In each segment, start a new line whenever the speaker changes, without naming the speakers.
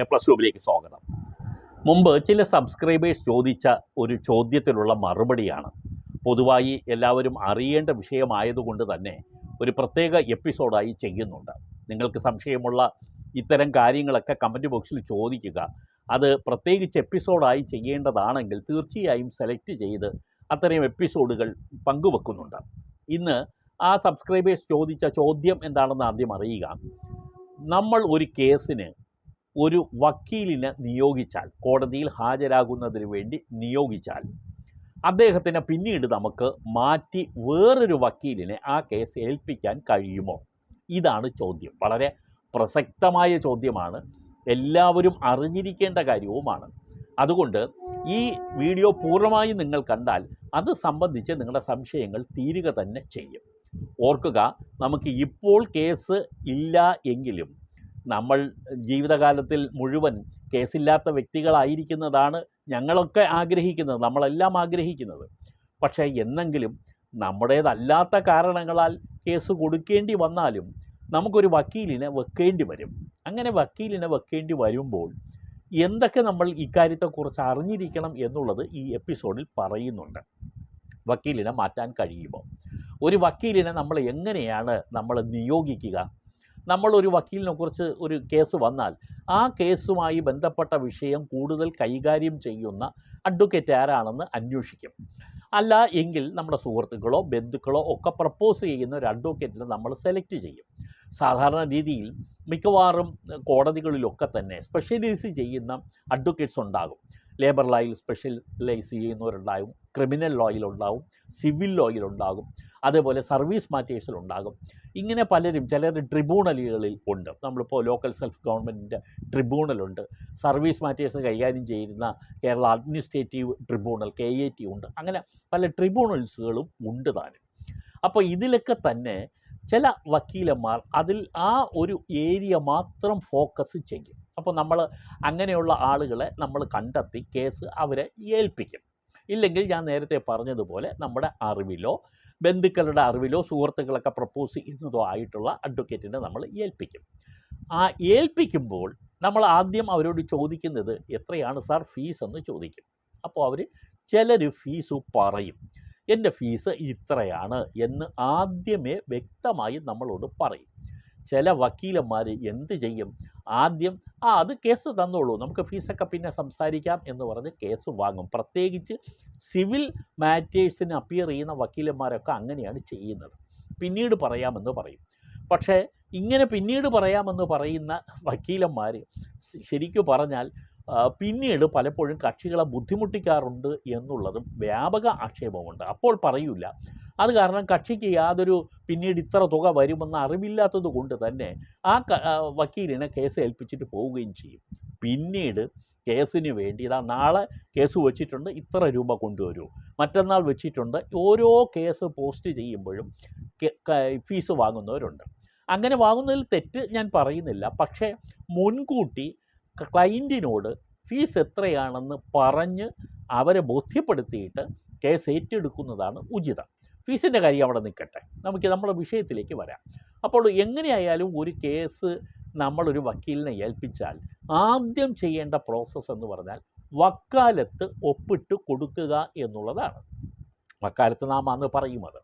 A plus ടുവിലേക്ക് സ്വാഗതം. മുമ്പ് ചില സബ്സ്ക്രൈബേഴ്സ് ചോദിച്ച ഒരു ചോദ്യത്തിനുള്ള മറുപടിയാണ്. പൊതുവായി എല്ലാവരും അറിയേണ്ട വിഷയമായതുകൊണ്ട് തന്നെ ഒരു പ്രത്യേക എപ്പിസോഡായി ചെയ്യുന്നുണ്ട്. നിങ്ങൾക്ക് സംശയമുള്ള ഇത്തരം കാര്യങ്ങളൊക്കെ കമന്റ് ബോക്സിൽ ചോദിക്കുക. അത് പ്രത്യേകിച്ച് എപ്പിസോഡായി ചെയ്യേണ്ടതാണെങ്കിൽ തീർച്ചയായും സെലക്ട് ചെയ്ത് അത്തരം എപ്പിസോഡുകൾ പങ്കുവെക്കുന്നുണ്ട്. ഇന്ന് ആ സബ്സ്ക്രൈബേഴ്സ് ചോദിച്ച ചോദ്യം എന്താണെന്ന് ആദ്യം അറിയുക. നമ്മൾ ഒരു കേസിന് ഒരു വക്കീലിനെ നിയോഗിച്ചാൽ കോടതിയിൽ ഹാജരാകുന്നതിന് വേണ്ടി നിയോഗിച്ചാൽ അദ്ദേഹത്തിന് പിന്നീട് നമുക്ക് മാറ്റി വേറൊരു വക്കീലിനെ ആ കേസ് ഏൽപ്പിക്കാൻ കഴിയുമോ? ഇതാണ് ചോദ്യം. വളരെ പ്രസക്തമായ ചോദ്യമാണ്. എല്ലാവരും അറിഞ്ഞിരിക്കേണ്ട കാര്യവുമാണ്. അതുകൊണ്ട് ഈ വീഡിയോ പൂർണമായും നിങ്ങൾ കണ്ടാൽ അത് സംബന്ധിച്ച് നിങ്ങളുടെ സംശയങ്ങൾ തീരുക തന്നെ ചെയ്യും. ഓർക്കുക നമുക്ക് ഇപ്പോൾ കേസ് ഇല്ല എങ്കിലും നമ്മൾ ജീവിതകാലത്തിൽ മുഴുവൻ കേസില്ലാത്ത വ്യക്തികളായിരിക്കുന്നതാണ് ഞങ്ങളൊക്കെ ആഗ്രഹിക്കുന്നത് നമ്മളെല്ലാം ആഗ്രഹിക്കുന്നത്. പക്ഷേ എന്നെങ്കിലും നമ്മുടേതല്ലാത്ത കാരണങ്ങളാൽ കേസ് കൊടുക്കേണ്ടി വന്നാലും നമുക്കൊരു വക്കീലിനെ വെക്കേണ്ടി വരും. അങ്ങനെ വക്കീലിനെ വെക്കേണ്ടി വരുമ്പോൾ എന്തൊക്കെ നമ്മൾ ഇക്കാര്യത്തെക്കുറിച്ച് അറിഞ്ഞിരിക്കണം എന്നുള്ളത് ഈ എപ്പിസോഡിൽ പറയുന്നുണ്ട്. വക്കീലിനെ മാറ്റാൻ കഴിയുമോ? ഒരു വക്കീലിനെ നമ്മൾ എങ്ങനെയാണ് നമ്മൾ നിയോഗിക്കുക? നമ്മൾ ഒരു വക്കീലിനെ കുറിച്ച് ഒരു കേസ് വന്നാൽ ആ കേസുമായി ബന്ധപ്പെട്ട വിഷയം കൂടുതൽ കൈകാര്യം ചെയ്യുന്ന അഡ്വക്കേറ്റ് ആരാണെന്ന് അന്വേഷിക്കും. അല്ല എങ്കിൽ നമ്മുടെ സുഹൃത്തുക്കളോ ബന്ധുക്കളോ ഒക്കെ പ്രപ്പോസ് ചെയ്യുന്ന ഒരു അഡ്വക്കേറ്റിനെ നമ്മൾ സെലക്ട് ചെയ്യും. സാധാരണ രീതിയിൽ മിക്കവാറും കോടതികളിലൊക്കെ തന്നെ സ്പെഷ്യലൈസ് ചെയ്യുന്ന അഡ്വക്കേറ്റ്സ് ഉണ്ടാകും. ലേബർ ലോയിൽ സ്പെഷ്യലൈസ് ചെയ്യുന്നവരുണ്ടാകും. ക്രിമിനൽ ലോയിലുണ്ടാകും സിവിൽ ലോയിലുണ്ടാകും അതേപോലെ സർവീസ് മാറ്റേഴ്സിലുണ്ടാകും ഇങ്ങനെ പലരും ചിലർ ട്രിബ്യൂണലുകളിൽ ഉണ്ട്. നമ്മളിപ്പോൾ ലോക്കൽ സെൽഫ് ഗവൺമെന്റിന്റെ ട്രിബ്യൂണലുണ്ട് സർവീസ് മാറ്റേഴ്സ് കൈകാര്യം ചെയ്യുന്ന Kerala administrative tribunal K A T ഉണ്ട്. അങ്ങനെ പല ട്രിബ്യൂണൽസുകളും ഉണ്ട് താനും അപ്പോൾ ഇതിലൊക്കെ തന്നെ ചില വക്കീലന്മാർ അതിൽ ആ ഒരു ഏരിയ മാത്രം ഫോക്കസ് ചെയ്യും. അപ്പോൾ നമ്മൾ അങ്ങനെയുള്ള ആളുകളെ നമ്മൾ കണ്ടെത്തി കേസ് അവരെ ഏൽപ്പിക്കും. ഇല്ലെങ്കിൽ ഞാൻ നേരത്തെ പറഞ്ഞതുപോലെ നമ്മുടെ അറിവിലോ ബന്ധുക്കളുടെ അറിവിലോ സുഹൃത്തുക്കളൊക്കെ പ്രപ്പോസ് ചെയ്യുന്നതോ ആയിട്ടുള്ള അഡ്വക്കേറ്റിനെ നമ്മൾ ഏൽപ്പിക്കും. ആ ഏൽപ്പിക്കുമ്പോൾ നമ്മൾ ആദ്യം അവരോട് ചോദിക്കുന്നത് എത്രയാണ് സാർ ഫീസ് എന്ന് ചോദിക്കും. അപ്പോൾ അവർ ചിലർ ഫീസ് പറയും. എന്റെ ഫീസ് ഇത്രയാണ് എന്ന് ആദ്യമേ വ്യക്തമായി നമ്മളോട് പറയും. ചില വക്കീലന്മാർ എന്ത് ചെയ്യും? ആദ്യം ആ അത് കേസ് തന്നോളൂ നമുക്ക് ഫീസൊക്കെ പിന്നെ സംസാരിക്കാം എന്ന് പറഞ്ഞ് കേസ് വാങ്ങും. പ്രത്യേകിച്ച് സിവിൽ മാറ്റേഴ്സിന് അപ്പിയർ ചെയ്യുന്ന വക്കീലന്മാരൊക്കെ അങ്ങനെയാണ് ചെയ്യുന്നത്. പിന്നീട് പറയാമെന്ന് പറയും. പക്ഷേ ഇങ്ങനെ പിന്നീട് പറയാമെന്ന് പറയുന്ന വക്കീലന്മാർ ശരിക്കു പറഞ്ഞാൽ പിന്നീട് പലപ്പോഴും കക്ഷികളെ ബുദ്ധിമുട്ടിക്കാറുണ്ട് എന്നുള്ളതും വ്യാപക ആക്ഷേപമുണ്ട് അപ്പോൾ പറയൂല. അത് കാരണം കക്ഷിക്ക് യാതൊരു പിന്നീട് ഇത്ര തുക വരുമെന്ന അറിവില്ലാത്തത് കൊണ്ട് തന്നെ ആ വക്കീലിനെ കേസ് ഏൽപ്പിച്ചിട്ട് പോവുകയും ചെയ്യും. പിന്നീട് കേസിന് വേണ്ടി ഇതാ നാളെ കേസ് വെച്ചിട്ടുണ്ട് ഇത്ര രൂപ കൊണ്ടുവരൂ. മറ്റന്നാൾ വെച്ചിട്ടുണ്ട് ഓരോ കേസ് പോസ്റ്റ് ചെയ്യുമ്പോഴും ഫീസ് വാങ്ങുന്നവരുണ്ട്. അങ്ങനെ വാങ്ങുന്നതിൽ തെറ്റ് ഞാൻ പറയുന്നില്ല. പക്ഷേ മുൻകൂട്ടി ക്ലയന്റിനോട് ഫീസ് എത്രയാണെന്ന് പറഞ്ഞ് അവരെ ബോധ്യപ്പെടുത്തിയിട്ട് കേസ് ഏറ്റെടുക്കുന്നതാണ് ഉചിതം. ഫീസിന്റെ കാര്യം അവിടെ നിൽക്കട്ടെ. നമുക്ക് നമ്മുടെ വിഷയത്തിലേക്ക് വരാം. അപ്പോൾ എങ്ങനെയായാലും ഒരു കേസ് നമ്മളൊരു വക്കീലിനെ ഏൽപ്പിച്ചാൽ ആദ്യം ചെയ്യേണ്ട പ്രോസസ്സ് എന്ന് പറഞ്ഞാൽ വക്കാലത്ത് ഒപ്പിട്ട് കൊടുക്കുക എന്നുള്ളതാണ്. വക്കാലത്ത് നാം അന്ന് പറയും അത്.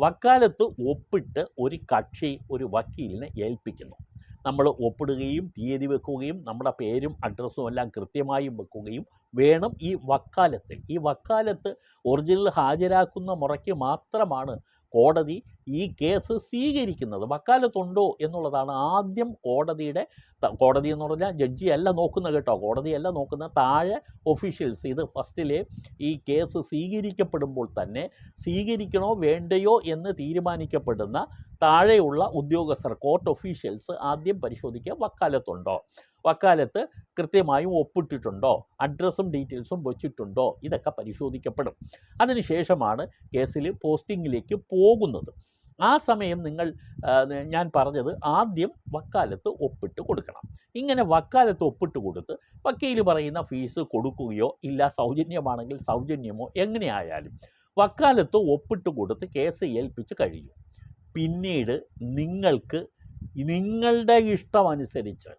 വക്കാലത്ത് ഒപ്പിട്ട് ഒരു കക്ഷി ഒരു വക്കീലിനെ ഏൽപ്പിക്കുന്നു. നമ്മൾ ഒപ്പിടുകയും തീയതി വെക്കുകയും നമ്മുടെ പേരും അഡ്രസ്സും എല്ലാം കൃത്യമായും വെക്കുകയും വേണം ഈ വക്കാലത്തിൽ ഈ വക്കാലത്ത് ഒറിജിനൽ ഹാജരാക്കുന്ന മുറയ്ക്ക് മാത്രമാണ് കോടതി ഈ കേസ് സ്വീകരിക്കുന്നത് വക്കാലത്തുണ്ടോ എന്നുള്ളതാണ് ആദ്യം കോടതിയുടെ കോടതി എന്ന് പറഞ്ഞാൽ ജഡ്ജി അല്ല നോക്കുന്ന കേട്ടോ. കോടതിയല്ല നോക്കുന്ന താഴെ ഒഫീഷ്യൽസ് ഇത് ഫസ്റ്റിലെ ഈ കേസ് സ്വീകരിക്കപ്പെടുമ്പോൾ തന്നെ സ്വീകരിക്കണോ വേണ്ടയോ എന്ന് തീരുമാനിക്കപ്പെടുന്ന താഴെയുള്ള ഉദ്യോഗസ്ഥർ കോർട്ട് ഒഫീഷ്യൽസ് ആദ്യം പരിശോധിക്കുക വക്കാലത്തുണ്ടോ. വക്കാലത്ത് കൃത്യമായും ഒപ്പിട്ടിട്ടുണ്ടോ? അഡ്രസ്സും ഡീറ്റെയിൽസും വെച്ചിട്ടുണ്ടോ? ഇതൊക്കെ പരിശോധിക്കപ്പെടും. അതിനുശേഷമാണ് കേസിൽ പോസ്റ്റിങ്ങിലേക്ക് പോകുന്നത്. ആ സമയം നിങ്ങൾ ഞാൻ പറഞ്ഞത് ആദ്യം വക്കാലത്ത് ഒപ്പിട്ട് കൊടുക്കണം. ഇങ്ങനെ വക്കാലത്ത് ഒപ്പിട്ട് കൊടുത്ത് വക്കീൽ പറയുന്ന ഫീസ് കൊടുക്കുകയോ ഇല്ല സൗജന്യമാണെങ്കിൽ സൗജന്യമോ എങ്ങനെയായാലും വക്കാലത്ത് ഒപ്പിട്ട് കൊടുത്ത് കേസ് ഏൽപ്പിച്ച് കഴിയും. പിന്നീട് നിങ്ങൾക്ക് നിങ്ങളുടെ ഇഷ്ടമനുസരിച്ച്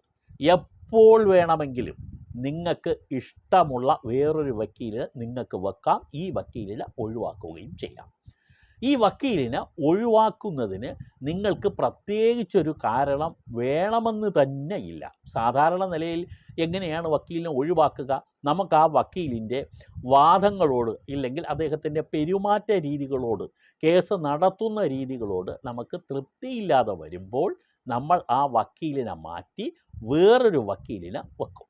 എപ്പോൾ വേണമെങ്കിലും നിങ്ങൾക്ക് ഇഷ്ടമുള്ള വേറൊരു വക്കീലിനെ നിങ്ങൾക്ക് വെക്കാം ഈ വക്കീലിനെ ഒഴിവാക്കുകയും ചെയ്യാം. ഈ വക്കീലിനെ ഒഴിവാക്കുന്നതിന് നിങ്ങൾക്ക് പ്രത്യേകിച്ചൊരു കാരണം വേണമെന്ന് തന്നെ ഇല്ല. സാധാരണ നിലയിൽ എങ്ങനെയാണ് വക്കീലിനെ ഒഴിവാക്കുക? നമുക്ക് ആ വക്കീലിന്റെ വാദങ്ങളോട് ഇല്ലെങ്കിൽ അദ്ദേഹത്തിന്റെ പെരുമാറ്റ രീതികളോട് കേസ് നടത്തുന്ന രീതികളോട് നമുക്ക് തൃപ്തിയില്ലാതെ വരുമ്പോൾ നമ്മൾ ആ വക്കീലിനെ മാറ്റി വേറൊരു വക്കീലിനെ വെക്കും.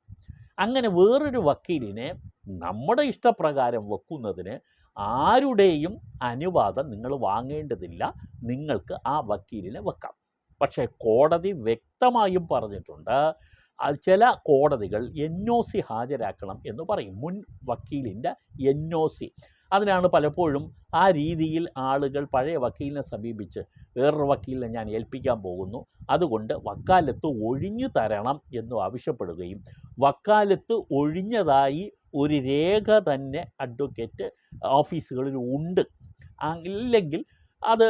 അങ്ങനെ വേറൊരു വക്കീലിനെ നമ്മുടെ ഇഷ്ടപ്രകാരം വെക്കുന്നതിന് ആരുടെയും അനുവാദം നിങ്ങൾ വാങ്ങേണ്ടതില്ല. നിങ്ങൾക്ക് ആ വക്കീലിനെ വെക്കാം. പക്ഷേ കോടതി വ്യക്തമായും പറഞ്ഞിട്ടുണ്ട് ചില കോടതികൾ എൻ ഒ സി ഹാജരാക്കണം എന്ന് പറയും. മുൻ വക്കീലിന്റെ എൻ ഒ സി. അതിനാണ് പലപ്പോഴും ആ രീതിയിൽ ആളുകൾ പഴയ വക്കീലിനെ സമീപിച്ച് വേറൊരു വക്കീലിനെ ഞാൻ ഏൽപ്പിക്കാൻ പോകുന്നു. അതുകൊണ്ട് വക്കാലത്ത് ഒഴിഞ്ഞു തരണം എന്ന് ആവശ്യപ്പെടുകയും വക്കാലത്ത് ഒഴിഞ്ഞതായി ഒരു രേഖ തന്നെ അഡ്വക്കേറ്റ് ഓഫീസുകളിൽ ഉണ്ട്. ഇല്ലെങ്കിൽ അത്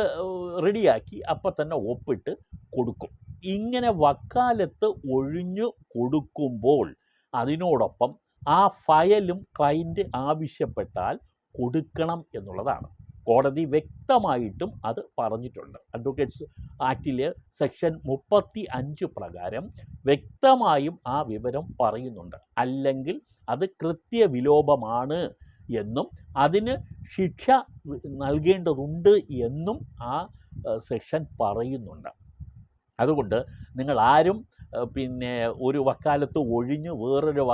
റെഡിയാക്കി അപ്പം തന്നെ ഒപ്പിട്ട് കൊടുക്കും. ഇങ്ങനെ വക്കാലത്ത് ഒഴിഞ്ഞു കൊടുക്കുമ്പോൾ അതിനോടൊപ്പം ആ ഫയലും ക്ലയന്റ് ആവശ്യപ്പെട്ടാൽ കൊടുക്കണം എന്നുള്ളതാണ്. കോടതി വ്യക്തമായിട്ടും അത് പറഞ്ഞിട്ടുണ്ട്. അഡ്വക്കേറ്റ്സ് ആക്റ്റിൽ സെക്ഷൻ മുപ്പത്തി അഞ്ച് പ്രകാരം വ്യക്തമായും ആ വിവരം പറയുന്നുണ്ട്. അല്ലെങ്കിൽ അത് കൃത്യവിലോപമാണ് എന്നും അതിന് ശിക്ഷ നൽകേണ്ടതുണ്ട് എന്നും ആ സെക്ഷൻ പറയുന്നുണ്ട്. അതുകൊണ്ട് നിങ്ങൾ ആരും പിന്നെ ഒരു വക്കാലത്ത് ഒഴിഞ്ഞ് വേറൊരു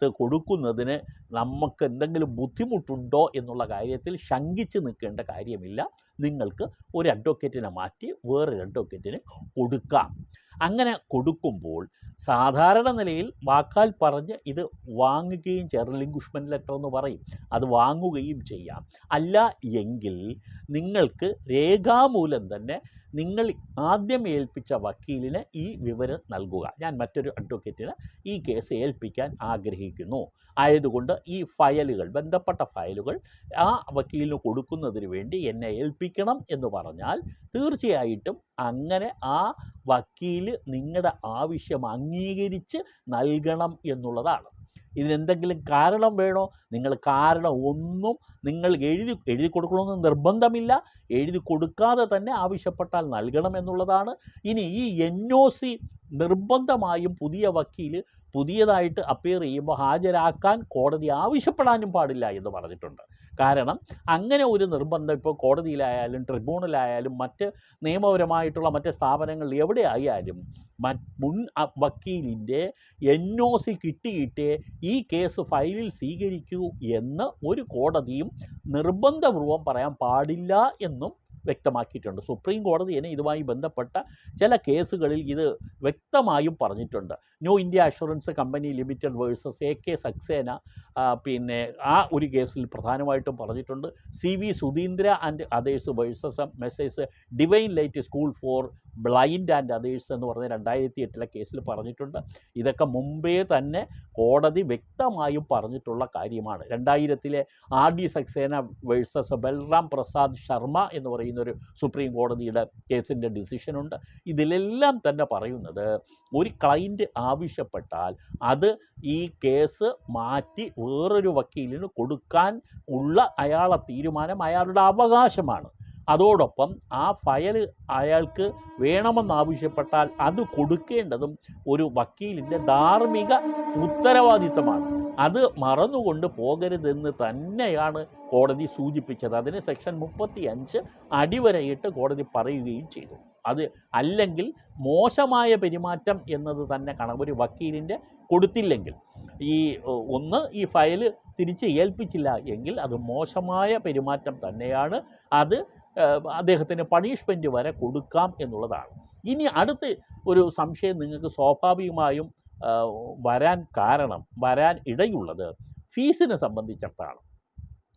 വക്കാലത്ത് കൊടുക്കുന്നതിന് നമുക്ക് എന്തെങ്കിലും ബുദ്ധിമുട്ടുണ്ടോ എന്നുള്ള കാര്യത്തിൽ ശങ്കിച്ച് നിൽക്കേണ്ട കാര്യമില്ല. നിങ്ങൾക്ക് ഒരു അഡ്വക്കേറ്റിനെ മാറ്റി വേറൊരു അഡ്വക്കേറ്റിന് കൊടുക്കാം. അങ്ങനെ കൊടുക്കുമ്പോൾ സാധാരണ നിലയിൽ വാക്കാൽ പറഞ്ഞ് ഇത് വാങ്ങുകയും ചെയ്യാം റിലിംഗ്വിഷ്മെന്റ് ലെറ്റർ എന്ന് പറയും. അത് വാങ്ങുകയും ചെയ്യാം. അല്ല എങ്കിൽ നിങ്ങൾക്ക് രേഖാമൂലം തന്നെ നിങ്ങൾ ആദ്യം ഏൽപ്പിച്ച വക്കീലിന് ഈ വിവരം നൽകുക. ഞാൻ മറ്റൊരു അഡ്വക്കേറ്റിന് ഈ കേസ് ഏൽപ്പിക്കാൻ ആഗ്രഹിക്കുന്നു. ആയതുകൊണ്ട് ഈ ഫയലുകൾ ബന്ധപ്പെട്ട ഫയലുകൾ ആ വക്കീലിന് കൊടുക്കുന്നതിന് വേണ്ടി എന്നെ ഏൽപ്പിക്കണം എന്ന് പറഞ്ഞാൽ തീർച്ചയായിട്ടും അങ്ങനെ ആ വക്കീൽ നിങ്ങളുടെ ആവശ്യം അംഗീകരിച്ച് നൽകണം എന്നുള്ളതാണ്. ഇതിനെന്തെങ്കിലും കാരണം വേണോ? നിങ്ങൾ കാരണം ഒന്നും നിങ്ങൾ എഴുതി എഴുതി കൊടുക്കണമെന്ന് നിർബന്ധമില്ല. എഴുതി കൊടുക്കാതെ തന്നെ ആവശ്യപ്പെട്ടാൽ നൽകണം എന്നുള്ളതാണ്. ഇനി ഈ എൻ ഒ സി നിർബന്ധമായും പുതിയ വക്കീൽ പുതിയതായിട്ട് അപ്പിയർ ചെയ്യുമ്പോൾ ഹാജരാക്കാൻ കോടതി ആവശ്യപ്പെടാനും പാടില്ല എന്ന് പറഞ്ഞിട്ടുണ്ട്. കാരണം അങ്ങനെ ഒരു നിർബന്ധം ഇപ്പോൾ കോടതിയിലായാലും ട്രിബ്യൂണലായാലും മറ്റ് നിയമപരമായിട്ടുള്ള മറ്റ് സ്ഥാപനങ്ങളിൽ എവിടെ ആയാലും മുൻ വക്കീലിന്റെ എൻ ഒ സി കിട്ടിയിട്ടേ ഈ കേസ് ഫയലിൽ സ്വീകരിക്കൂ എന്ന് ഒരു കോടതിയും നിർബന്ധപൂർവം പറയാൻ പാടില്ല എന്നും വ്യക്തമാക്കിയിട്ടുണ്ട്. സുപ്രീം കോടതി തന്നെ ഇതുമായി ബന്ധപ്പെട്ട ചില കേസുകളിൽ ഇത് വ്യക്തമായും പറഞ്ഞിട്ടുണ്ട്. New India assurance company limited versus A K Saxena പിന്നെ ആ ഒരു കേസിൽ പ്രധാനമായിട്ടും പറഞ്ഞിട്ടുണ്ട്. C V Sudheendra and others versus Messrs divine light school for blind and others എന്ന് പറഞ്ഞ രണ്ടായിരത്തി എട്ടിലെ കേസിൽ പറഞ്ഞിട്ടുണ്ട്. ഇതൊക്കെ മുമ്പേ തന്നെ കോടതി വ്യക്തമായും പറഞ്ഞിട്ടുള്ള കാര്യമാണ്. രണ്ടായിരത്തിലെ R D Saxena versus Balram Prasad Sharma എന്ന് പറയുന്നൊരു സുപ്രീം കോടതിയുടെ കേസിന്റെ ഡിസിഷനുണ്ട് ഇതിലെല്ലാം തന്നെ പറയുന്നത് ഒരു ക്ലൈന്റ് ആവശ്യപ്പെട്ടാൽ അത് ഈ കേസ് മാറ്റി വേറൊരു വക്കീലിന് കൊടുക്കാൻ ഉള്ള അയാളെ തീരുമാനം അയാളുടെ അവകാശമാണ്. അതോടൊപ്പം ആ ഫയൽ അയാൾക്ക് വേണമെന്നാവശ്യപ്പെട്ടാൽ അത് കൊടുക്കേണ്ടതും ഒരു വക്കീലിന്റെ ധാർമ്മിക ഉത്തരവാദിത്തമാണ്. അത് മറന്നുകൊണ്ട് പോകരുതെന്ന് തന്നെയാണ് കോടതി സൂചിപ്പിച്ചത്. അതിന് സെക്ഷൻ മുപ്പത്തി അഞ്ച് അടിവരയിട്ട് കോടതി പറയുകയും ചെയ്തു. അത് അല്ലെങ്കിൽ മോശമായ പെരുമാറ്റം എന്നത് തന്നെ കാണാം. ഒരു വക്കീലിന്റെ കൊടുത്തില്ലെങ്കിൽ. ഈ ഒന്ന് ഈ ഫയൽ തിരിച്ച് ഏൽപ്പിച്ചില്ല എങ്കിൽ അത് മോശമായ പെരുമാറ്റം തന്നെയാണ്. അത് അദ്ദേഹത്തിന് പണിഷ്മെന്റ് വരെ കൊടുക്കാം എന്നുള്ളതാണ്. ഇനി അടുത്ത ഒരു സംശയം നിങ്ങൾക്ക് സ്വാഭാവികമായും വരാൻ കാരണം വരാൻ ഇടയുള്ളത് ഫീസിനെ സംബന്ധിച്ചിടത്താണ്.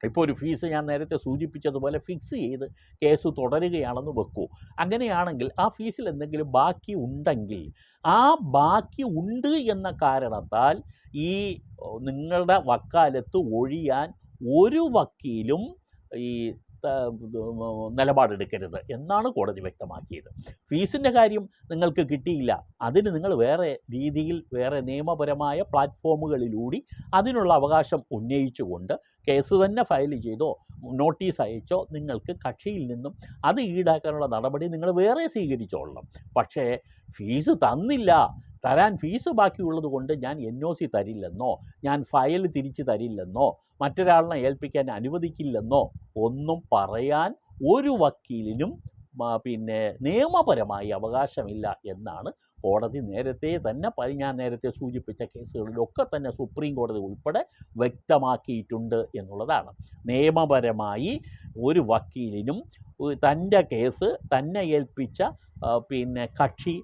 ഇപ്പോൾ ഒരു ഫീസ് ഞാൻ നേരത്തെ സൂചിപ്പിച്ചതുപോലെ ഫിക്സ് ചെയ്ത് കേസ് തുടരുകയാണെന്ന് വെക്കൂ. അങ്ങനെയാണെങ്കിൽ ആ ഫീസിൽ എന്തെങ്കിലും ബാക്കി ഉണ്ടെങ്കിൽ ആ ബാക്കി ഉണ്ട് എന്ന കാരണത്താൽ ഈ നിങ്ങളുടെ വക്കാലത്ത് ഒഴിയാൻ ഒരു വക്കീലും ഈ നിലപാടെടുക്കരുത് എന്നാണ് കോടതി വ്യക്തമാക്കിയത്. ഫീസിന്റെ കാര്യം നിങ്ങൾക്ക് കിട്ടിയില്ല. അതിന് നിങ്ങൾ വേറെ രീതിയിൽ വേറെ നിയമപരമായ പ്ലാറ്റ്ഫോമുകളിലൂടി അതിനുള്ള അവകാശം ഉന്നയിച്ചുകൊണ്ട് കേസ് തന്നെ ഫയൽ ചെയ്തോ നോട്ടീസ് അയച്ചോ നിങ്ങൾക്ക് കക്ഷിയിൽ നിന്നും അത് ഈടാക്കാനുള്ള നടപടി നിങ്ങൾ വേറെ സ്വീകരിച്ചോളണം. പക്ഷേ ഫീസ് തന്നില്ല. തരാൻ ഫീസ് ബാക്കിയുള്ളത് കൊണ്ട് ഞാൻ എൻ ഒ സി തരില്ലെന്നോ ഞാൻ ഫയൽ തിരിച്ചു തരില്ലെന്നോ മറ്റൊരാളിനെ ഏൽപ്പിക്കാൻ അനുവദിക്കില്ലെന്നോ ഒന്നും പറയാൻ ഒരു വക്കീലിനും പിന്നെ നിയമപരമായി അവകാശമില്ല എന്നാണ് കോടതി നേരത്തെ തന്നെ ഞാൻ നേരത്തെ സൂചിപ്പിച്ച കേസുകളിലൊക്കെ തന്നെ സുപ്രീം കോടതി ഉൾപ്പെടെ വ്യക്തമാക്കിയിട്ടുണ്ട് എന്നുള്ളതാണ്. നിയമപരമായി ഒരു വക്കീലിനും തന്റെ കേസ് തന്നെ ഏൽപ്പിച്ച പിന്നെ കക്ഷി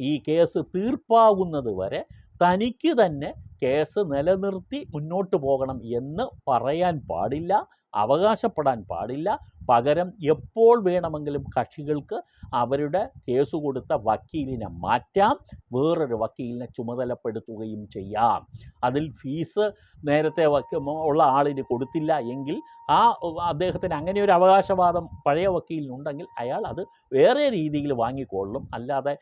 ഈ കേസ് തീർപ്പാകുന്നത് വരെ തനിക്ക് തന്നെ കേസ് നിലനിർത്തി മുന്നോട്ട് പോകണം എന്ന് പറയാൻ പാടില്ല. അവകാശപ്പെടാൻ പാടില്ല. പകരം എപ്പോൾ വേണമെങ്കിലും കക്ഷികൾക്ക് അവരുടെ കേസ് കൊടുത്ത വക്കീലിനെ മാറ്റാം. വേറൊരു വക്കീലിനെ ചുമതലപ്പെടുത്തുകയും ചെയ്യാം. അതിൽ ഫീസ് നേരത്തെ ഉള്ള ആളിന് കൊടുത്തില്ല എങ്കിൽ ആ അദ്ദേഹത്തിന് അങ്ങനെ ഒരു അവകാശവാദം പഴയ വക്കീലിനുണ്ടെങ്കിൽ അയാൾ അത് വേറെ രീതിയിൽ വാങ്ങിക്കൊള്ളും. അല്ലാതെ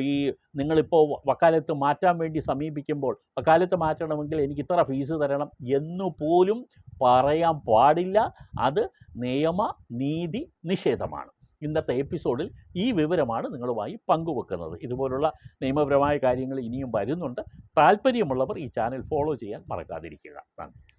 ഈ നിങ്ങളിപ്പോൾ വക്കാലത്ത് മാറ്റാൻ വേണ്ടി സമീപിക്കുമ്പോൾ വക്കാലത്ത് മാറ്റണമെങ്കിൽ എനിക്ക് ഇത്ര ഫീസ് തരണം എന്നു പോലും പറയാൻ പാടില്ല അത് നിയമ നീതി നിഷേധമാണ്. ഇന്നത്തെ എപ്പിസോഡിൽ ഈ വിവരമാണ് നിങ്ങളുമായി പങ്കുവെക്കുന്നത്. ഇതുപോലുള്ള നിയമപരമായ കാര്യങ്ങൾ ഇനിയും വരുന്നുണ്ട്. താല്പര്യമുള്ളവർ ഈ ചാനൽ ഫോളോ ചെയ്യാൻ മറക്കാതിരിക്കുക. നന്ദി.